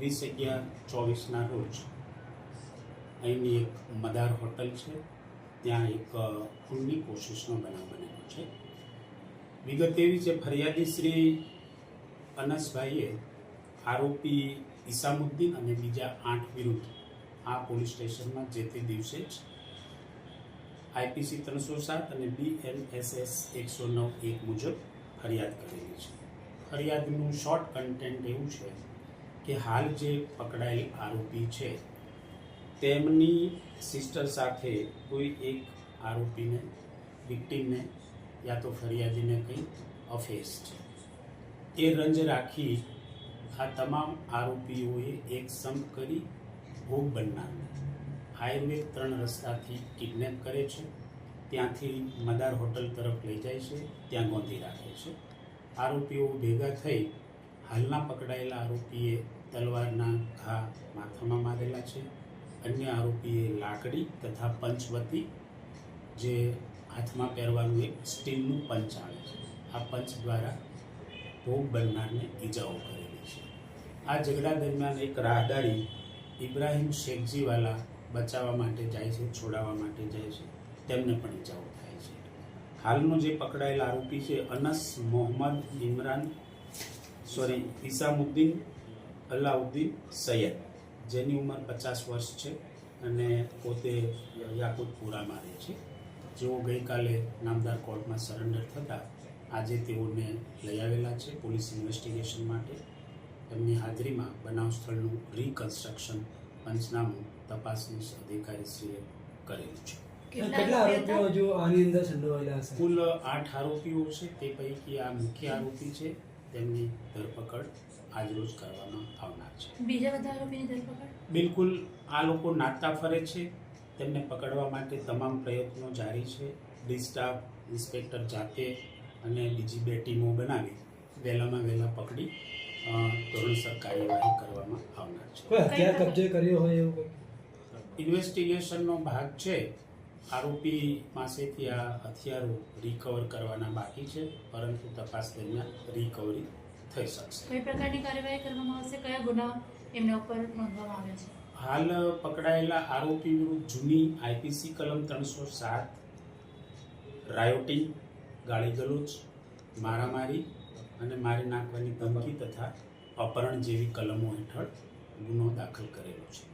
વીસ અગિયાર ચોવીસના રોજ અહીંની એક મદાર હોટલ છે. ત્યાં એક ખૂનની કોશિશનો બનાવ બનેલો છે. વિગત એવી છે, ફરિયાદી શ્રી અનસભાઈએ આરોપી ઈસામુદ્દીન અને બીજા આઠ વિરુદ્ધ આ પોલીસ સ્ટેશનમાં જે તે દિવસે જ આઈપીસી ત્રણસો સાત અને બીએનએસએસ એકસો નવ એક મુજબ ફરિયાદ કરેલી છે. ફરિયાદનું શોર્ટ કન્ટેન્ટ એવું છે કે હાલ જે પકડાયેલ આરોપી છે, તેમની સિસ્ટર સાથે કોઈ એક આરોપીને વિક્ટીમને યા તો ફરિયાદીને કંઈ અફેસ છે એ રંજ રાખી આ તમામ આરોપીઓએ એક સંપ કરી ભોગ બનનારને. આયુર્વેદ ત્રણ રસ્તાથી કિડનેપ કરે છે, ત્યાંથી મદાર હોટલ તરફ લઈ જાય છે, ત્યાં ગોંધી રાખે છે. આરોપીઓ ભેગા થઈ હાલના પકડાયેલા આરોપીએ તલવારના ઘા માથામાં મારેલા છે. અન્ય આરોપીએ લાકડી તથા પંચવતી જે હાથમાં પહેરવાનું એક સ્ટીલનું પંચ આવે છે. આ પંચ દ્વારા ભોગ બનનારને ઈજાઓ કરેલી છે. આ ઝઘડા દરમિયાન એક રાહદારી ઇબ્રાહિમ શેખજીવાલા બચાવવા માટે જાય છે, છોડાવવા માટે જાય છે. તેમને પણ ઈજાઓ થાય છે. હાલનો જે પકડાયેલ આરોપી છે, અનસ મોહમ્મદ ઇમરાન સોરી ઇસામુદ્દીન અલાઉદ્દીન સૈયદ જેની ઉંમર પચાસ વર્ષ છે અને પોતે યાકુતપુરામાં રહે છે. જેઓ ગઈકાલે નામદાર કોર્ટમાં સરેન્ડર થતાં આજે તેઓને લઈ આવેલા છે પોલીસ ઇન્વેસ્ટિગેશન માટે. એમની હાજરીમાં બનાવ સ્થળનું રિકન્સ્ટ્રક્શન પંચનામું તપાસની અધિકારીશ્રીએ કરેલું છે. કેટલા આરોપીઓ હજુ આની અંદર સંડોવાયેલા હશે? કુલ આઠ આરોપીઓ છે તે પૈકી આ મુખ્ય આરોપી છે તેમની ધરપકડ આજરોજ કરવામાં આવનાર છે. બીજા બધા આરોપીની ધરપકડ? બિલકુલ આ લોકો નાતા ફરે છે. તેમને પકડવા માટે તમામ પ્રયત્નો જારી છે. ડિસ્ટાફ ઇન્સ્પેક્ટર જાતે અને બીજી બે ટીમો બનાવી વહેલામાં વહેલા પકડી ધોરણસર કાર્યવાહી કરવામાં આવનાર છે. કબજે કર્યો હોય એવું ઇન્વેસ્ટિગેશનનો ભાગ છે. આરોપી પાસેથી આ હથિયારો રિકવર કરવાના બાકી છે પરંતુ તપાસ દરમિયાન રિકવરી થઈ શકશે. કઈ પ્રકારની કાર્યવાહી કરવામાં આવશે? કયા ગુના એમના ઉપર નોંધવામાં આવ્યા છે? હાલ પકડાયેલા આરોપી વિરુદ્ધ જૂની આઈપીસી કલમ ત્રણસો સાત રાયોટિંગ ગાળી ગલોચ મારામારી અને મારી નાખવાની ધમકી તથા અપહરણ જેવી કલમો હેઠળ ગુનો દાખલ કરેલો છે.